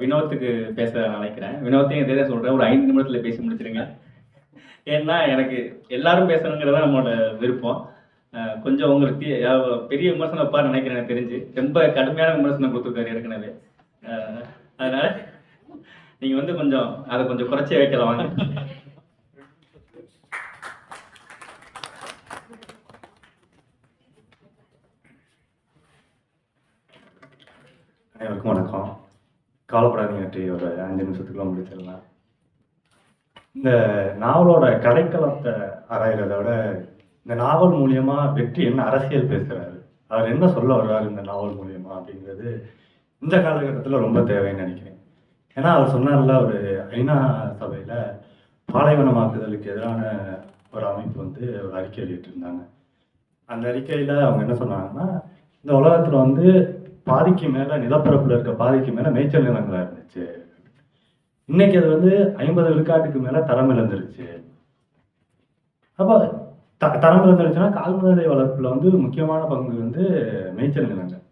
வினோத்துக்கு பேச நினைக்கிறேன் வினோத்தையும் இதே தான் சொல்கிறேன் ஒரு ஐந்து நிமிடத்தில் பேசி முடிச்சிருங்க ஏன்னா எனக்கு எல்லாரும் பேசணுங்கிறது தான் நம்மளோட விருப்பம். கொஞ்சம் உங்களுக்கு பெரிய விமர்சனம் வைப்பார் நினைக்கிறேன் எனக்கு தெரிஞ்சு. ரொம்ப கடுமையான விமர்சனம் கொடுத்துருக்காரு ஏற்கனவே. அதனால் அதனால நீங்கள் வந்து கொஞ்சம் அதை கொஞ்சம் குறைச்சி வைக்கலாம் வாங்க. அனைவருக்கும் வணக்கம். கவலைப்படாதீங்க டி ஒரு அஞ்சு நிமிஷத்துக்குள்ள முடிச்சிடலாம். இந்த நாவலோட கதைக்களத்தை ஆராயிறத விட இந்த நாவல் மூலியமா வெற்றி என்ன அரசியல் பேசுறாரு அவர் என்ன சொல்ல வர்றாரு இந்த நாவல் மூலியமா அப்படிங்கிறது இந்த காலகட்டத்தில் ரொம்ப தேவைன்னு நினைக்கிறேன். ஏன்னா அவர் சொன்னார்ல ஒரு ஐநா சபையில் பாலைவனமாக்குதலுக்கு எதிரான ஒரு அமைப்பு வந்து ஒரு அறிக்கை வெளியிட்டிருந்தாங்க. அந்த அறிக்கையில் அவங்க என்ன சொன்னாங்கன்னா இந்த உலகத்தில் வந்து பாதிக்கு மேலே நிலப்பரப்பில் இருக்க பாதிக்கு மேலே மேய்ச்சல் நிலங்களாக இருந்துச்சு. இன்னைக்கு அது வந்து ஐம்பது விழுக்காட்டுக்கு மேலே தரம் இழந்துருச்சு. அப்போ த தரம் இழந்துருச்சுன்னா கால்நடை வளர்ப்பில் வந்து முக்கியமான பங்கு வந்து மேய்ச்சல் நிலங்கள்.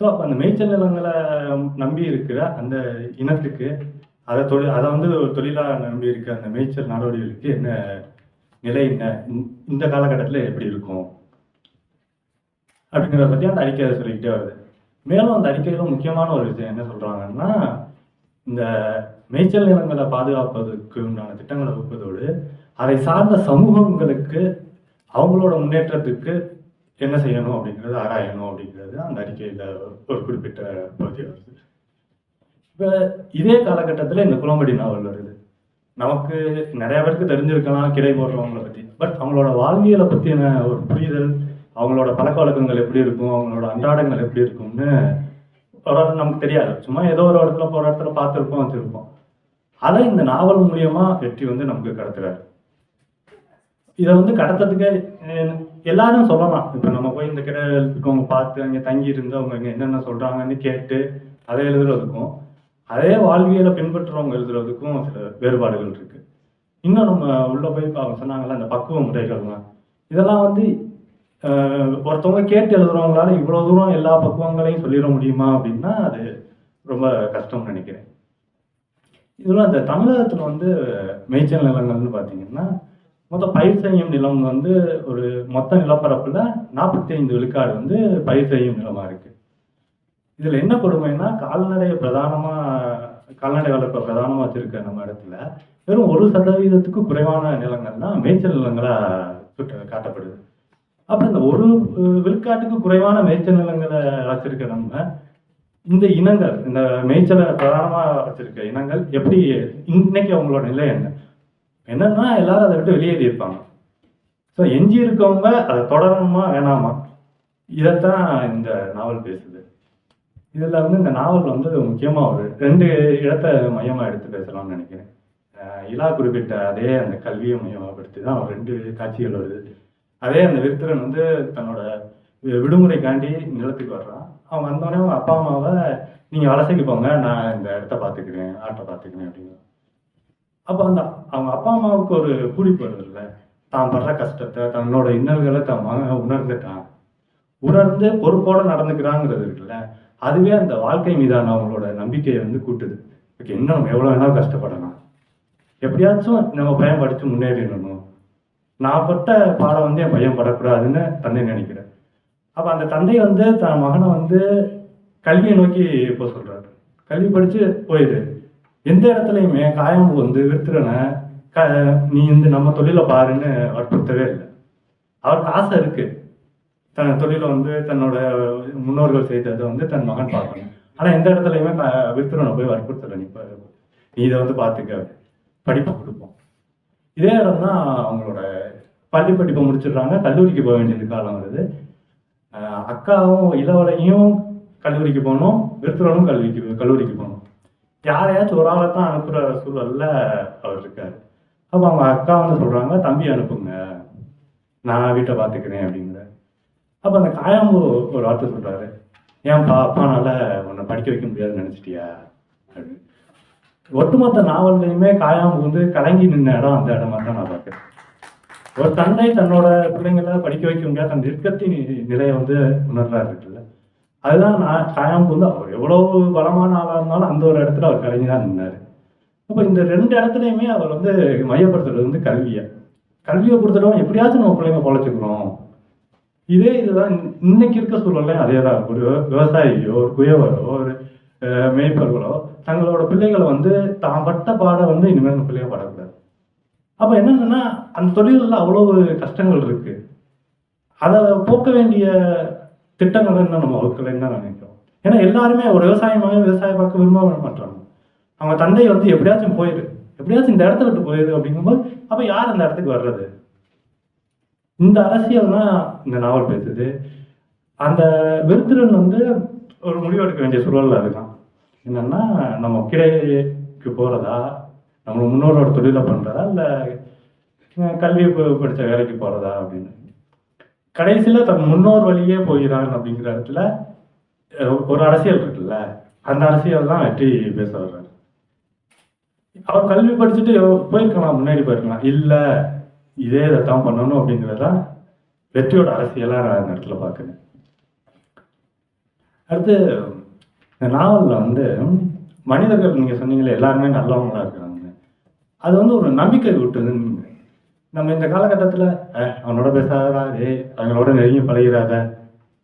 ஸோ அப்போ அந்த மேய்ச்சல் நிலங்களை நம்பி இருக்கிற அந்த இனத்துக்கு அதை தொழில் அதை வந்து ஒரு தொழிலாக நம்பி இருக்க அந்த மேய்ச்சல் நடவடிக்கைகளுக்கு என்ன நிலை என்ன இந்த- இந்த காலகட்டத்தில் எப்படி இருக்கும்? அப்படிங்கிறத பற்றி அந்த அறிக்கையை சொல்லிக்கிட்டே வருது. மேலும் அந்த அறிக்கையில முக்கியமான ஒரு விஷயம் என்ன சொல்றாங்கன்னா இந்த மேய்ச்சல் நிலங்களை பாதுகாப்பதற்கு உண்டான திட்டங்களை வகுப்பதோடு அதை சார்ந்த சமூகங்களுக்கு அவங்களோட முன்னேற்றத்துக்கு என்ன செய்யணும் அப்படிங்கிறது ஆராயணும் அப்படிங்கிறது அந்த அறிக்கையில ஒரு குறிப்பிட்ட பகுதி வருது. இப்போ இதே காலகட்டத்தில் இந்த குளம்படி நாவல் வருது. நமக்கு நிறைய பேருக்கு தெரிஞ்சிருக்கலாம் கிடை போடுறவங்களை பற்றி பட் அவங்களோட வாழ்வியலை பற்றின ஒரு புரிதல் அவங்களோட பழக்க வழக்கங்கள் எப்படி இருக்கும்? அவங்களோட அன்றாடங்கள் எப்படி இருக்கும்னு ஒரு நமக்கு தெரியாது. சும்மா ஏதோ ஒரு இடத்துல போகிற இடத்துல பார்த்துருப்போம் வச்சுருப்போம். அதை இந்த நாவல் மூலியமா வெற்றி வந்து நமக்கு கடத்துறாரு. இதை வந்து கடத்துறதுக்கு எல்லாரும் சொல்லலாம். இப்போ நம்ம போய் இந்த கிட இருக்கவங்க பார்த்து அங்கே தங்கி இருந்து அவங்க இங்கே என்னென்ன சொல்றாங்கன்னு கேட்டு அதை எழுதுறதுக்கும் அதே வாழ்வியலை பின்பற்றுறவங்க எழுதுறதுக்கும் சில வேறுபாடுகள் இருக்கு. இன்னும் நம்ம உள்ள போய் அவங்க சொன்னாங்கல்ல இந்த பக்குவ முறைகள்லாம். இதெல்லாம் வந்து ஒருத்தவங்க கேட்டு எழுதுறவங்களால இவ்வளோ தூரம் எல்லா பக்குவங்களையும் சொல்லிட முடியுமா அப்படின்னா அது ரொம்ப கஷ்டம்னு நினைக்கிறேன். இதில் இந்த தமிழகத்தில் வந்து மேய்ச்சல் நிலங்கள்னு பார்த்தீங்கன்னா மொத்தம் பயிர் செய்யும் நிலம் வந்து ஒரு மொத்த நிலப்பரப்பில் நாற்பத்தி ஐந்து விழுக்காடு வந்து பயிர் செய்யும் நிலமாக இருக்கு. இதில் என்ன கொடுமைன்னா கால்நடையை பிரதானமாக கால்நடை வளர்ப்பை பிரதானமாக வச்சிருக்க நம்ம இடத்துல வெறும் ஒரு சதவீதத்துக்கு குறைவான நிலங்கள் தான் மேய்ச்சல் நிலங்களாக காட்டப்படுது. அப்ப இந்த ஒரு விழுக்காட்டுக்கு குறைவான மேய்ச்சல் நிலங்களை வச்சிருக்க நம்ம இந்த இனங்கள் இந்த மேய்ச்சலை பிரதானமா வச்சிருக்க இனங்கள் எப்படி இன்னைக்கு அவங்களோட நிலை என்ன? என்னன்னா எல்லாரும் அதை விட்டு வெளியேறி இருப்பாங்க. ஸோ எஞ்சி இருக்கவங்க அதை தொடரணுமா வேணாமா? இதைத்தான் இந்த நாவல் பேசுது. இதில் வந்து இந்த நாவல் வந்து முக்கியமாக ஒரு ரெண்டு இடத்த மையமாக எடுத்து பேசலாம்னு நினைக்கிறேன். இலா குறிப்பிட்ட அதே அந்த கல்வியை மையமாகப்படுத்தி தான் ரெண்டு காட்சிகள் வருது. அதே அந்த விருத்திரன் வந்து தன்னோட வி- விடுமுறைக்காண்டி நிலத்துக்கு வர்றான். அவன் வந்தோடனே அவங்க அப்பா அம்மாவை நீங்கள் வலசைக்கு போங்க நான் இந்த இடத்த பார்த்துக்கிறேன் ஆட்டை பார்த்துக்கிறேன் அப்படின்னு அப்போ அந்த அவங்க அப்பா அம்மாவுக்கு ஒரு பூரிப்பு வருது இல்லை. தான் படுற கஷ்டத்தை தன்னோட இன்னல்களை தன் மகன் உணர்ந்துட்டான். உணர்ந்து பொறுப்போட நடந்துக்கிறாங்கிறது இருக்குல்ல அதுவே அந்த வாழ்க்கை மீதான அவங்களோட நம்பிக்கையை வந்து கூட்டுது. ஓகே இன்னும் எவ்வளோ வேணாலும் கஷ்டப்படலாம். எப்படியாச்சும் நம்ம பயன்படுத்தி படித்து முன்னேறிடணும். நான் பட்ட பாடம் வந்து என் பையன் படக்கூடாதுன்னு தந்தை நினைக்கிறேன் அப்போ அந்த தந்தை வந்து தன் மகனை வந்து கல்வியை நோக்கி இப்போ சொல்கிறாரு கல்வி படித்து போயிடு. எந்த இடத்துலையுமே காயம் வந்து விருத்துறனை க நீ இந்த நம்ம தொழிலை பாருன்னு வற்புறுத்தவே இல்லை. அவருக்கு ஆசை இருக்குது தன் தொழிலை வந்து தன்னோட முன்னோர்கள் செய்ததை வந்து தன் மகன் பார்க்கணும். ஆனால் எந்த இடத்துலையுமே விருத்துறனை போய் வற்புறுத்தலை நீ நீ இதை வந்து பார்த்துக்க. படிப்பை கொடுப்போம். இதே இடம் தான் அவங்களோட பள்ளி படிப்பை முடிச்சிடுறாங்க கல்லூரிக்கு போக வேண்டியது காலம் வருது. அக்காவும் இளவலையும் கல்லூரிக்கு போகணும் விருத்துறனும் கல்விக்கு கல்லூரிக்கு போகணும். யாரையாச்சும் ஒரு ஆளை தான் அனுப்புகிற சூழலில் அவர் இருக்கார். அப்போ அவங்க அக்கா வந்து சொல்கிறாங்க தம்பி அனுப்புங்க. நான் வீட்டை பார்த்துக்கிறேன் அப்படிங்கிற. அப்போ அந்த காயாம்பு ஒரு வார்த்தை சொல்கிறாரு ஏன்பா அப்பானால உன்னை படிக்க வைக்க முடியாதுன்னு நினச்சிட்டியா? அப்படின்னு. ஒட்டுமொத்த நாவல்லையுமே காயாம்பு வந்து கலங்கி நின்ன இடம் அந்த இடமா தான் நான் பார்க்குறேன். ஒரு தன்னை தன்னோட பிள்ளைங்கள படிக்க வைக்க முடியாத அந்த நிலையை வந்து உணர்றா இருக்குல்ல அதுதான் நான் காயாம்பு வந்து அவர் எவ்வளவு பலமான ஆளாக இருந்தாலும் அந்த ஒரு இடத்துல அவர் கலைஞராக நின்னார். அப்போ இந்த ரெண்டு இடத்துலையுமே அவர் வந்து மையப்படுத்துறது வந்து கல்வியை. கல்வியை கொடுத்துட்டோம். எப்படியாச்சும் நம்ம பிள்ளைங்க பொழைச்சிக்கிறோம் இதே இதுதான் இன்னைக்கு இருக்க சூழல்லையும் அதே தான். ஒரு விவசாயியோ ஒரு குயவரோ ஒரு மேய்ப்பர்களோ தங்களோட பிள்ளைகளை வந்து தான் பட்ட பாடம் வந்து இனிமேல் அந்த பிள்ளைங்க படக்கூடாது. அப்போ என்னன்னா அந்த தொழிலில் அவ்வளவு கஷ்டங்கள் இருக்கு. அதை போக்க வேண்டிய திட்டங்கள் என்ன நம்ம வகுக்கலைன்னு தான் நினைக்கிறோம் ஏன்னா எல்லாருமே ஒரு விவசாயமாக விவசாயம் பார்க்க விரும்ப மாட்டாங்க. அவங்க தந்தை வந்து எப்படியாச்சும் போயிரு எப்படியாச்சும் இந்த இடத்த விட்டு போயிரு அப்படிங்கும்போது அப்போ யார் அந்த இடத்துக்கு வர்றது? இந்த அரசியல் தான் இந்த நாவல் பேசுது. அந்த விருத்திரன் வந்து ஒரு முடிவு எடுக்க வேண்டிய சூழலில் இருக்கான். என்னன்னா நம்ம கிடைக்கு போறதா நம்ம முன்னோரோட தொழிலை பண்ணுறதா இல்லை கல்வி படித்த வேலைக்கு போகிறதா அப்படின்னு. கடைசியில் தன் முன்னோர் வழியே போகிறான் அப்படிங்கிற இடத்துல ஒரு அரசியல் இருக்குல்ல அந்த அரசியல் தான் வெற்றி பேச வர்றாரு. அவர் கல்வி படிச்சுட்டு போயிருக்கலாம் முன்னாடி போயிருக்கலாம். இல்லை இதே இதைத்தான் பண்ணணும் அப்படிங்கிறது தான் வெற்றியோட அரசியலாக நான் அந்த இடத்துல பார்க்குறேன். அடுத்து இந்த நாவலில் வந்து மனிதர்கள் நீங்கள் சொன்னீங்களே எல்லாருமே நல்லவங்களாக இருக்கிறாங்க அது வந்து ஒரு நம்பிக்கை ஊட்டுதுன்னு நம்ம இந்த காலகட்டத்தில் அவனோட பேசாதடா ஏ அவங்களோட நெருங்கி பழகிறாத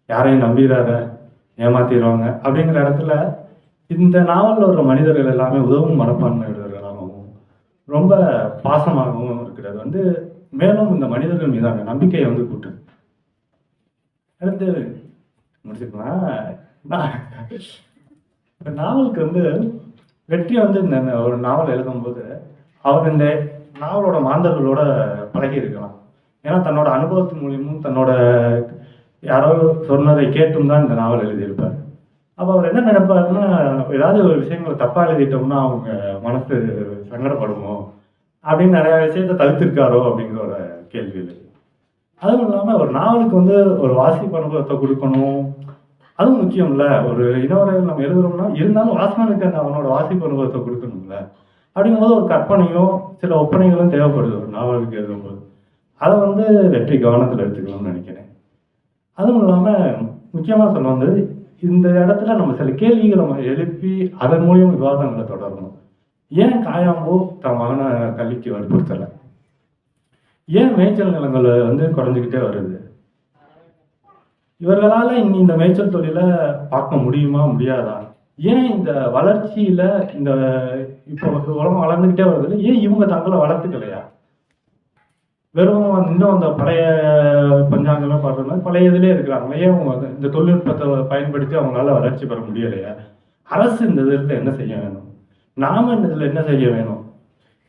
யாரையும் நம்பிடாத ஏமாத்திடுவாங்க அப்படிங்கிற இடத்துல இந்த நாவலில் வர்ற மனிதர்கள் எல்லாமே உதவும் மனப்பான்மை ரொம்ப பாசமாகவும் இருக்கிறது. வந்து மேலும் இந்த மனிதர்கள் மீதான நம்பிக்கையை வந்து கூட்டுது. அடுத்து முடிச்சுக்கலாம்? நான் இப்போ நாவலுக்கு வந்து வெற்றி வந்து இந்த ஒரு நாவல் எழுதும்போது அவர் இந்த நாவலோட மாந்தர்களோட பழகி இருக்கலாம் ஏன்னா தன்னோட அனுபவத்தின் மூலியமும் தன்னோட யாரோ சொன்னதை கேட்டும் தான் இந்த நாவல் எழுதியிருப்பார். அப்போ அவர் என்ன நினைப்பாருன்னா ஏதாவது ஒரு விஷயங்களை தப்பாக எழுதிட்டோம்னா அவங்க மனசு சங்கடப்படுமோ? அப்படின்னு நிறையா விஷயத்த தவிர்த்திருக்காரோ அப்படிங்கிற ஒரு கேள்வி அதுவும் இல்லாமல் ஒரு நாவலுக்கு வந்து ஒரு வாசிப்பு அனுபவத்தை கொடுக்கணும். அதுவும் முக்கியம்ல ஒரு இனவரையில் நம்ம எழுதுறோம்னா இருந்தாலும் வாசகனுக்கு அந்த அவனோட வாசிப்பு அனுபவத்தை கொடுக்கணும்ல. அப்படிங்கும்போது ஒரு கற்பனையும் சில ஒப்பனைகளும் தேவைப்படுது ஒரு நாவலுக்கு எழுதும்போது. அதை வந்து வெற்றி கவனத்தில் எடுத்துக்கணும்னு நினைக்கிறேன். அதுவும் இல்லாமல் முக்கியமாக சொல்ல வந்தது இந்த இடத்துல நம்ம சில கேள்விகளை நம்ம எழுப்பி அதன் மூலியம் விவாதங்களை தொடரணும். ஏன் காயாம்போ தன் மகனை கல்விக்கு வற்புறுத்தலை? ஏன் மேய்ச்சல் நிலங்கள் வந்து குறைஞ்சிக்கிட்டே வருது? இவர்களால் இனி இந்த மேய்ச்சல் தொழிலை பார்க்க முடியுமா முடியாதா? ஏன் இந்த வளர்ச்சியில் இந்த இப்போ உலகம் வளர்ந்துக்கிட்டே வருது ஏன் இவங்க தங்களை வளர்த்துக்கலையா? வெறும் இன்னும் அந்த பழைய பஞ்சாங்கமே பார்க்குற மாதிரி பழைய இதுலேயே இருக்கிறாங்களே ஏன் அவங்க இந்த தொழில்நுட்பத்தை பயன்படுத்தி அவங்களால வளர்ச்சி பெற முடியலையா? அரசு இந்த இதில் என்ன செய்ய வேணும்? நாம இந்த இதில் என்ன செய்ய வேணும்?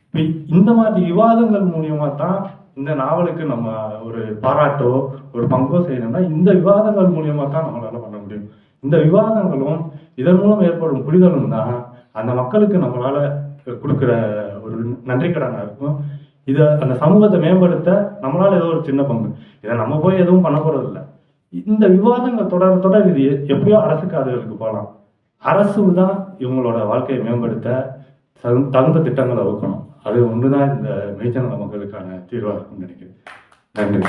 இப்போ இந்த மாதிரி விவாதங்கள் மூலியமாக தான் இந்த நாவலுக்கு நம்ம ஒரு பாராட்டோ ஒரு பங்கோ செய்யணும்னா இந்த விவாதங்கள் மூலியமாக தான் நம்மளால பண்ண முடியும். இந்த விவாதங்களும் இதன் மூலம் ஏற்படும் புரிதலும் தான் அந்த மக்களுக்கு நம்மளால கொடுக்குற ஒரு நன்றி கடனாக இருக்கும். இதை அந்த சமூகத்தை மேம்படுத்த நம்மளால ஏதோ ஒரு சின்ன பங்கு. இதை நம்ம போய் எதுவும் பண்ண போறது இல்லை இந்த விவாதங்கள் தொடர் தொடர் இது எப்பயோ அரசு காதுகளுக்கு போகலாம் அரசு தான் இவங்களோட வாழ்க்கையை மேம்படுத்த தகுந்த- தகுந்த திட்டங்களை வகுக்கணும். அது ஒன்று தான் இந்த மேய்ச்சல் மக்களுக்கான தீர்வாக இருக்கும்னு நினைக்கிறேன். நன்றி.